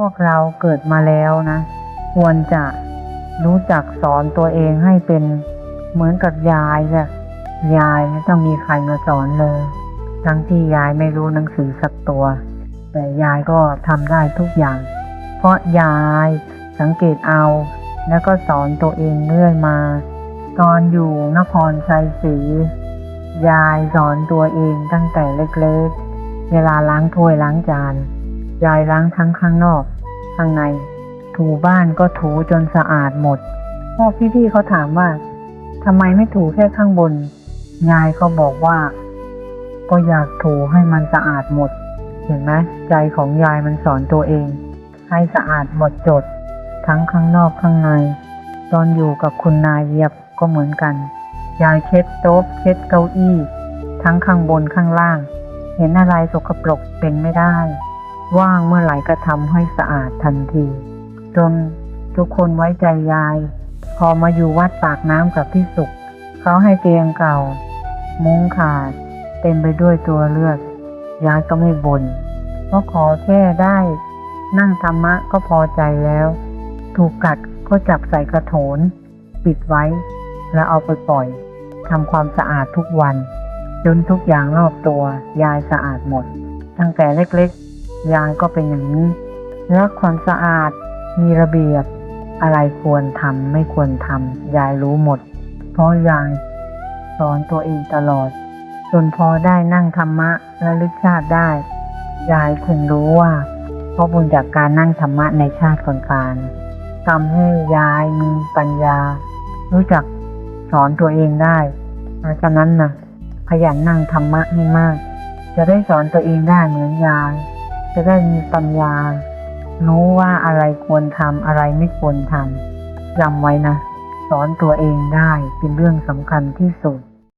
พวกเราเกิดมาแล้วนะ ควรจะรู้จักสอนตัวเองให้เป็นเหมือนกับยายอะยายไม่ต้องมีใครมาสอนเลย ทั้งที่ยายไม่รู้หนังสือสักตัว แต่ยายก็ทำได้ทุกอย่าง เพราะยายสังเกตเอา แล้วก็สอนตัวเองเรื่อยมา ตอนอยู่นครชัยศรียายสอนตัวเองตั้งแต่เล็กๆ เวลาล้างถ้วยล้างจาน ยายล้างทั้งข้างนอก ข้างใน ถูบ้านก็ถูจนสะอาดหมดพ่อพี่ๆเขาถามว่าทำไมไม่ถูแค่ข้างบน ยายก็บอกว่า ก็อยากถูให้มันสะอาดหมด เห็นไหมใจของยายมันสอนตัวเอง ให้สะอาดหมดจด ทั้งข้างนอกข้างใน ตอนอยู่กับคุณนายเยียบก็เหมือนกัน ยายเช็ดโต๊ะเช็ดเก้าอี้ ทั้งข้างบนข้างล่าง เห็นอะไรสกปรกเป็นไม่ได้ ว่างเมื่อไหร่ก็ทำให้สะอาดทันที จนทุกคนไว้ใจยาย พอมาอยู่วัดปากน้ำกับพี่สุข เขาให้เตียงเก่า มุ้งขาด เต็มไปด้วยตัวเลือดยายก็ไม่บน่นเพราะขอแค่ได้ นั่งธรรมะก็พอใจแล้ว ถูกกัดก็จับใส่กระโถน ปิดไว้ แล้วเอาไปปล่อยทำความสะอาดทุกวัน จนทุกอย่างรอบตัวยายสะอาดหมด ตั้งแต่เล็กๆ ยายก็เป็นอย่างนี้รักความสะอาด มีระเบียบ อะไรควรทำไม่ควรทำยายรู้หมด เพราะยายสอนตัวเองตลอด จนพอได้นั่งธรรมะและลึกชาติได้ ยายถึงรู้ว่าเพราะบุญจากการนั่งธรรมะในชาติก่อนๆทำให้ยายมีปัญญา รู้จักสอนตัวเองได้เพราะฉะนั้นนะขยันนั่งธรรมะให้มาก จะได้สอนตัวเองได้เหมือนยาย จะได้มีปัญญา รู้ว่าอะไรควรทำอะไรไม่ควรทำจำไว้นะ สอนตัวเองได้เป็นเรื่องสำคัญที่สุด